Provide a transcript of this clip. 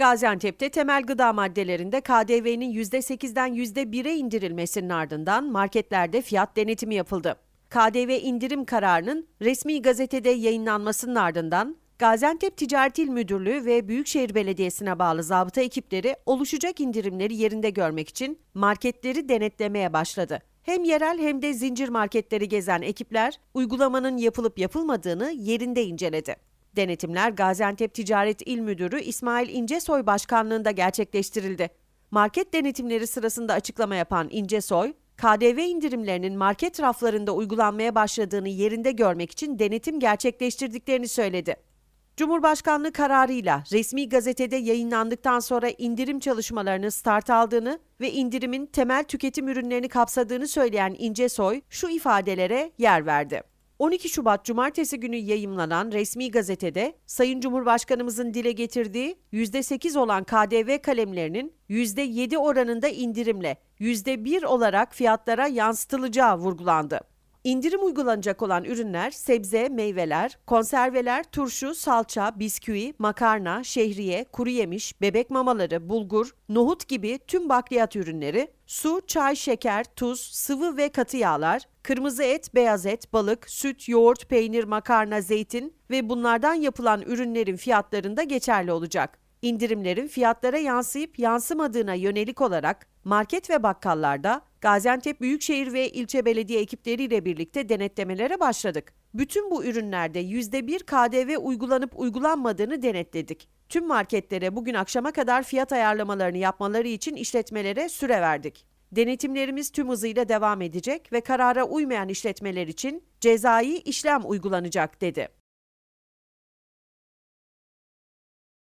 Gaziantep'te temel gıda maddelerinde KDV'nin %8'den %1'e indirilmesinin ardından marketlerde fiyat denetimi yapıldı. KDV indirim kararının resmi gazetede yayınlanmasının ardından Gaziantep Ticaret İl Müdürlüğü ve Büyükşehir Belediyesi'ne bağlı zabıta ekipleri oluşacak indirimleri yerinde görmek için marketleri denetlemeye başladı. Hem yerel hem de zincir marketleri gezen ekipler uygulamanın yapılıp yapılmadığını yerinde inceledi. Denetimler Gaziantep Ticaret İl Müdürü İsmail İncesoy başkanlığında gerçekleştirildi. Market denetimleri sırasında açıklama yapan İncesoy, KDV indirimlerinin market raflarında uygulanmaya başladığını yerinde görmek için denetim gerçekleştirdiklerini söyledi. Cumhurbaşkanlığı kararıyla resmi gazetede yayınlandıktan sonra indirim çalışmalarının start aldığını ve indirimin temel tüketim ürünlerini kapsadığını söyleyen İncesoy şu ifadelere yer verdi. 12 Şubat Cumartesi günü yayımlanan resmi gazetede Sayın Cumhurbaşkanımızın dile getirdiği %8 olan KDV kalemlerinin %7 oranında indirimle %1 olarak fiyatlara yansıtılacağı vurgulandı. İndirim uygulanacak olan ürünler sebze, meyveler, konserveler, turşu, salça, bisküvi, makarna, şehriye, kuru yemiş, bebek mamaları, bulgur, nohut gibi tüm bakliyat ürünleri, su, çay, şeker, tuz, sıvı ve katı yağlar, kırmızı et, beyaz et, balık, süt, yoğurt, peynir, makarna, zeytin ve bunlardan yapılan ürünlerin fiyatlarında geçerli olacak. İndirimlerin fiyatlara yansıyıp yansımadığına yönelik olarak market ve bakkallarda Gaziantep Büyükşehir ve ilçe belediye ekipleriyle birlikte denetlemelere başladık. Bütün bu ürünlerde %1 KDV uygulanıp uygulanmadığını denetledik. Tüm marketlere bugün akşama kadar fiyat ayarlamalarını yapmaları için işletmelere süre verdik. Denetimlerimiz tüm hızıyla devam edecek ve karara uymayan işletmeler için cezai işlem uygulanacak dedi.